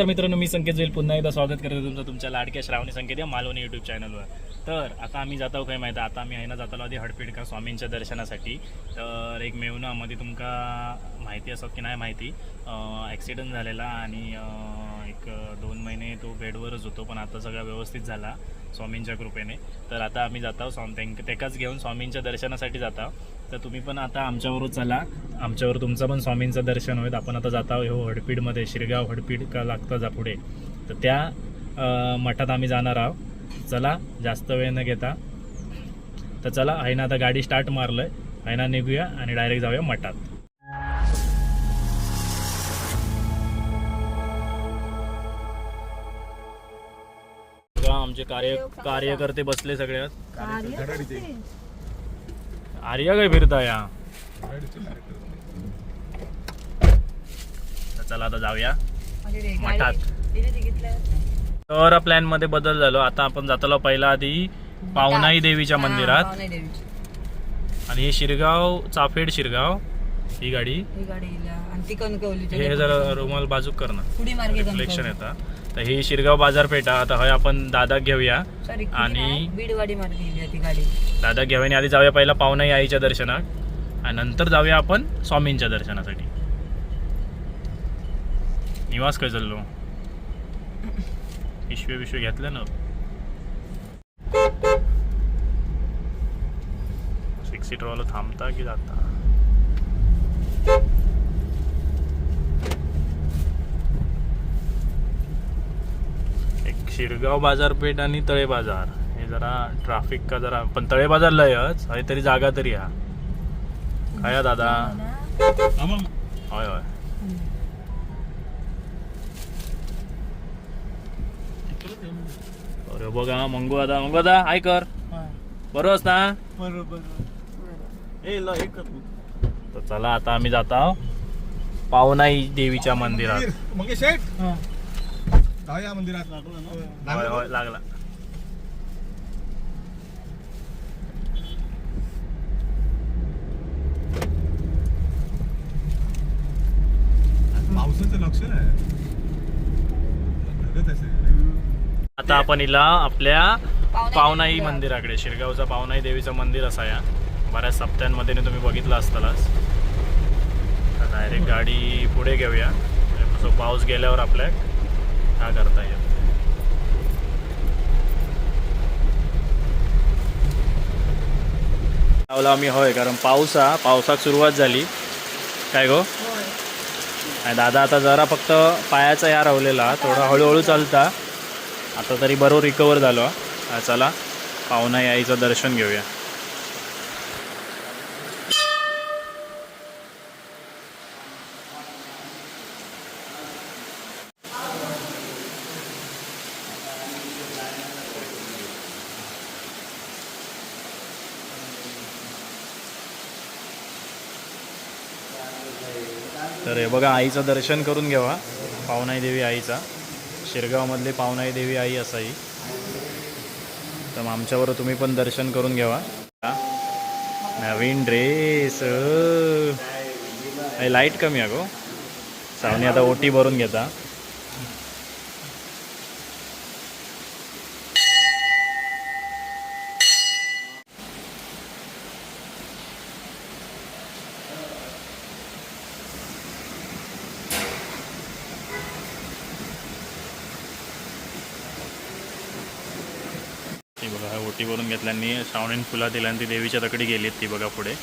तर मित्रांनो मी संकेत जाईल. पुन्हा एकदा स्वागत करतो तुमचं तुमच्या लाडक्या श्रावणी संकेत या मालवणी यूट्यूब चॅनलवर तर आता आम्ही जात आहोत काय माहिती आता आम्ही आहे ना जातालो आधी हडपीडका स्वामींच्या दर्शनासाठी. तर एक मेवनामध्ये तुमका माहिती असत की नाही माहिती ॲक्सिडेंट झालेला आणि एक दोन महिने तो बेडवरच होतो पण आता सगळा व्यवस्थित झाला स्वामींच्या कृपेने. तर आता आम्ही जात आहोत स्वामी त्यांक- त्याकाच घेऊन स्वामींच्या दर्शनासाठी जात आहोत. तर तुम्ही पण आता आमच्याबरोबर चला. आमच्यावर तुमचं पण स्वामींचं दर्शन होईल. आपण आता जात आहोत हो हडपीडमध्ये शिरगाव हडपीड का लागतं जा पुढे. तर त्या मठात आम्ही जाणार आहोत. चला जास्त वेळ न घेता. तर चला आईनं आता गाडी स्टार्ट मारलंय. आईना निघूया आणि डायरेक्ट जाऊया मठात. आमचे कार्य कार्यकर्ते बसले सगळे आर्या काय फिरता या. चला आता जाऊया. मठात. तर प्लॅनमध्ये बदल झालो. आता आपण जातालो पहिला आधी पावनाई देवीच्या मंदिरात. आणि हे शिरगाव चाफेड शिरगाव ही गाडी. ही हे जरा रुमाल बाजूक करणं पुढी मार्गे रिफ्लेक्शन येतं. तर ही शिरगाव बाजारपेठा आता हय आपण दादा घेऊया. आणि- बीडवाडी मार्गे गेली ती गाडी. दादा घेऊया आणि आधी जाऊया पहिला पावनाई आईच्या दर्शनात. आणि नंतर जाऊया आपण स्वामींच्या दर्शनासाठी. निवास काय चाललो? पिशवे पिशवे घेतले ना? सिक्स वाला थांबता की जाता एक शिरगाव बाजारपेठ आणि तळे बाजार. हे जरा ट्रॅफिक का जरा पण तळे बाजार लयच हय तरी जागा तरी हा काय हा दादा? होय होय. अरे बघा मंगू दादा मंगू दादा हाय कर बरोबर ना? तर चला आता आम्ही जात आहोत पावनाई देवीच्या मंदिरात. मंदिरात. होय. होय लागला. पावसाचं लक्ष नाही. ढगत असेल. आता आपण हिला आपल्या पावनाई मंदिराकडे शिरगावचा पावनाई देवीचं मंदिर असा या बऱ्याच सप्त्यांमध्ये तुम्ही बघितलं असतालाच. डायरेक्ट गाडी पुढे घेऊया. म्हणजे पाऊस गेल्यावर आपल्या हा करता येईल. लावला आम्ही होय कारण पाऊस हा पावसाक सुरुवात झाली. काय गो? आणि दादा आता जरा फक्त पायाचा या रावलेला थोडा हळूहळू चालता. आता तरी बरोबर रिकवर झालो. चला पाहुणा याईचं दर्शन घेऊया. तर हे बघा आईचं दर्शन करून घ्यावा. पावनाई देवी आईचा. शिरगावमधली पावनाई देवी आई असाई तर मग तुम्ही पण दर्शन करून घ्यावा. नवीन ड्रेस. लाइट कमी आहे गो. सावनी आता ओटी भरून घेता. ओटी भरून घेतल्यानी श्रावणीन फुला दिल्या ती देवीच्या तकडी गेलीत ती बघा पुढे.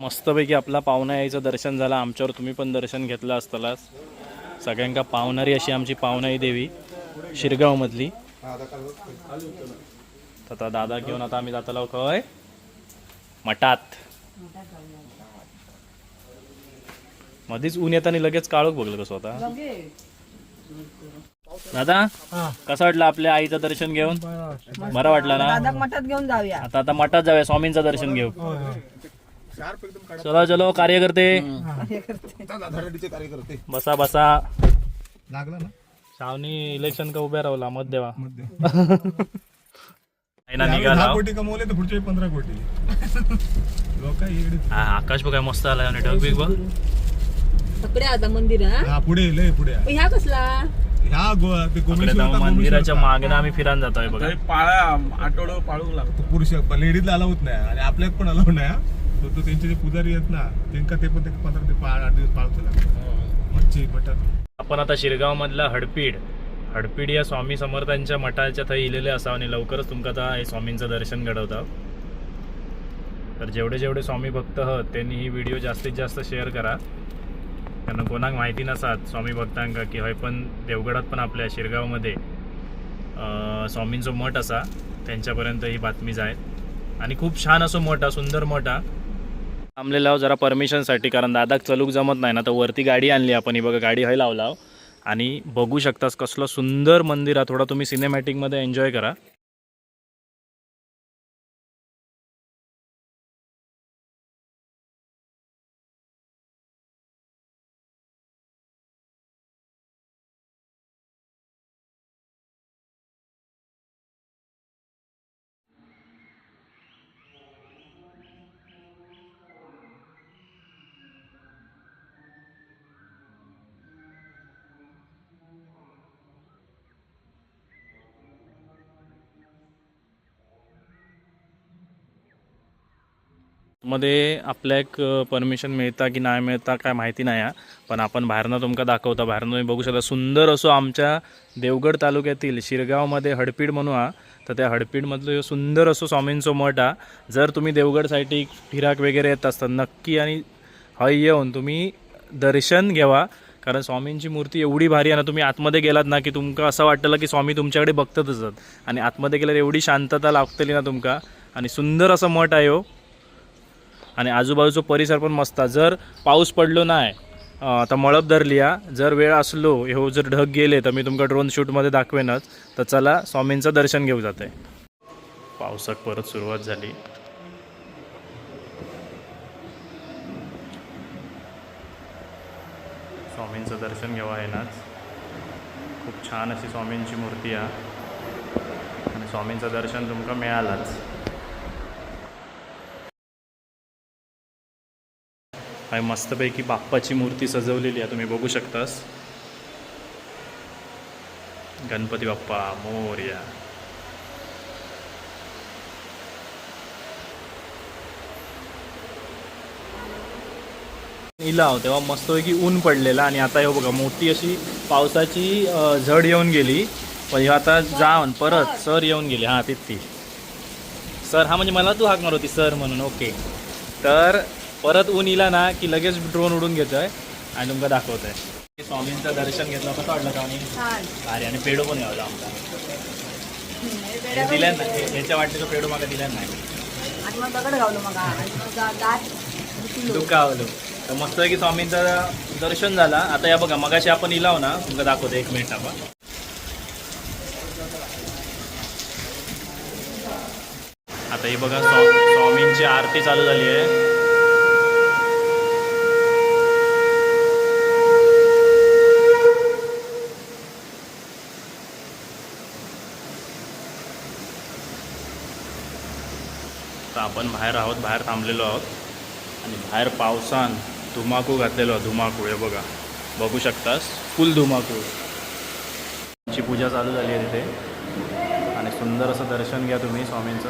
मस्तपैकी आपला पाहुणा यायचं दर्शन झालं. आमच्यावर तुम्ही पण दर्शन घेतलं असतालाच. सगळ्यांका पावणारी अशी आमची पाहुणाई देवी शिरगावमधली. तर आता दादा घेऊन आता आम्ही जातालो खय मठात. मध्येच ऊन येताना लगेच काळोख बघलं कसं होता दादा कसं वाटलं आपल्या आईचं दर्शन घेऊन? बरं वाटलं. ना? दादा मठात घेऊन जाऊया. आता आता मठात जाऊया स्वामींचं दर्शन घेऊ. चलो चलो कार्यकर्ते. बसा बसा. लागला ना? सावनी इलेक्शन का उभ्या राहला? मत देवा. कोटी कमवले तर पुढचे पंधरा कोटी. लोक आकाश बघा मस्त आलाय आणि ढग बिग बघ. तकडे आता मंदिर हा? हा पुढे लय पुढे. आहे. ह्या कसला? ह्या गो ते इकडे जाऊन होता, मंदिराच्या मागणं आम्ही फिरायला जातोय बघा. पाळा आठवडं पाळू लागतो. होता. पुरुष लेडीजला अलाउत नाही. आणि आपल्यात पण अलाउड नाही हा. तो तो त्यांचे जे पुजारी आहेत ना त्यांका ते पण ते पंधरा ते पा- आठ दिवस पाळतो लागतो मच्छी मटन आपण आता शिरगाव मधला हडपीड. हडपीड या स्वामी समर्थांच्या मठाच्या थंय इलेले असावं आणि लवकरच तुमका आता हे स्वामींचं दर्शन घडवता. तर जेवढे जेवढे स्वामी भक्त आहात त्यांनी ही व्हिडिओ जास्तीत जास्त शेअर करा. कारण कोणाक माहिती नसात स्वामी भक्तांका की हय पण देवगडात पण आपल्या शिरगावमध्ये स्वामींचं स्वामींचो मठ असा त्यांच्यापर्यंत ही बातमी जायत आणि खूप छान असो मठ हा सुंदर मठ हा थांबलेला लाव जरा परमिशनसाठी कारण दादाक चलूक जमत नाही ना तर वरती गाडी आणली आपण ही बघा गाडी हय लावला आणि बघू शकतास कसलं सुंदर मंदिर आहे थोडा तुम्ही सिनेमॅटिकमध्ये एन्जॉय करा. मध्ये आपल्याक परमिशन मिळता की नाही मिळता काय माहिती नाही हा. पण आपण बाहेरनं तुमका दाखवता. बाहेरनं तुम्ही बघू शकता. सुंदर असो आमच्या देवगड तालुक्यातील शिरगावमध्ये हडपीड म्हणू हा. तर त्या हडपीडमधलं ह्यो सुंदर असो स्वामींचो मठ हा. जर तुम्ही देवगडसाठी फिराक वगैरे येत असता नक्की आणि हय येऊन तुम्ही दर्शन घ्यावा. कारण स्वामींची मूर्ती एवढी भारी आहे ना तुम्ही आतमध्ये गेलात ना की तुमका असं वाटलं की स्वामी तुमच्याकडे बघतच असत आणि आतमध्ये गेल्यावर एवढी शांतता लागतली ना तुमका. आणि सुंदर असं मठ आहे हो. आणि आजूबाजूचा परिसर पण मस्त आहे. जर पाऊस पडलो नाही आता तर मळप धरली हा जर वेळ असलो हो जर ढग गेले तर मी तुमका ड्रोन शूटमध्ये दाखवेनच. तर चला स्वामींचं दर्शन घेऊ जाते. पावसाक परत सुरुवात झाली. स्वामींचं दर्शन घ्यावं येणार खूप छान अशी स्वामींची मूर्ती आहे. आणि स्वामींचं दर्शन तुमका मिळालाच. आहे मस्तपैकी बाप्पाची मूर्ती सजवलेली आहे तुम्ही बघू शकतास. गणपती बाप्पा मोर्या. इलाव तेव्हा मस्तपैकी ऊन पडलेला आणि आता हे बघा मोठी अशी पावसाची झड येऊन गेली. पण आता जाऊन परत सर येऊन गेली. हां तीच ती. सर हा म्हणजे मला तू हाक होती सर म्हणून. ओके. तर परत ऊन इला ना की लगेच ड्रोन उडून घेतोय आणि तुमका दाखवतोय. स्वामींचं दर्शन घेतलं कसं वाटलं छान. अरे आणि पेडो पण घ्यावला आमचा. हे दिल्या नाही ह्याच्या वाटतं पेडो मागा दिल्या नाही. दुखावलो तर मस्त की स्वामींचं दर्शन झालं. आता या बघा मगाशी आपण इलाव ना तुमका दाखवतो एक मिनिट आपण आता ही बघा स्वा- स्वामींची आरती चालू झाली आहे. आपण बाहेर आहोत बाहेर थांबलेलो आहोत. आणि बाहेर पावसान धुमाकू घातलेलो आहे धुमाकू हे बघा. बघू शकतास. फुल धुमाकू ची पूजा चालू झाली आहे तिथे. आणि सुंदर असं दर्शन घ्या तुम्ही स्वामींचं.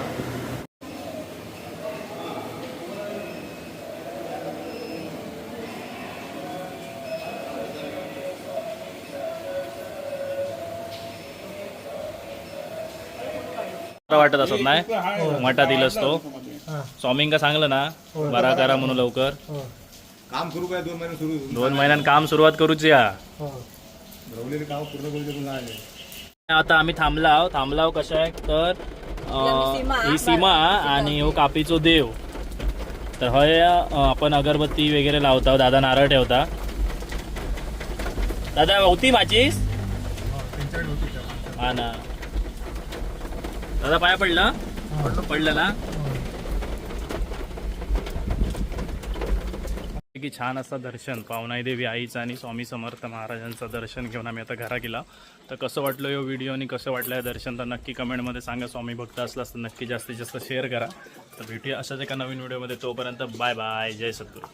वाटत असत नाही? मठात इलच तो. स्वामींका सांगलं ना? बरा करा म्हणून लवकर. काम करू काय? दोन महिने सुरू दोन महिन्यात काम सुरुवात करूच या. काम पूर्ण नाही आता आम्ही थांबलाव. थांबलाव कशा आहे तर ही सीमा आणि हो कापीचो देव. तर हय आपण अगरबत्ती वगैरे लावता दादा नारळ ठेवता. दादा होती माझीच. हा ना. दादा पाया पडला? पडलं ना की छान असं दर्शन पावनाई देवी आईचं आणि स्वामी समर्थ महाराजांचं दर्शन घेऊन आम्ही आता घरा गेला तर कसं वाटलं यो व्हिडिओ आणि कसं वाटलं हे दर्शन? तर नक्की कमेंटमध्ये सांगा. स्वामी भक्त असलास तर नक्की जास्तीत जास्त शेअर करा. तर भेटूया अशाच एका नवीन व्हिडिओमध्ये तोपर्यंत बाय बाय जय सद्गुरू.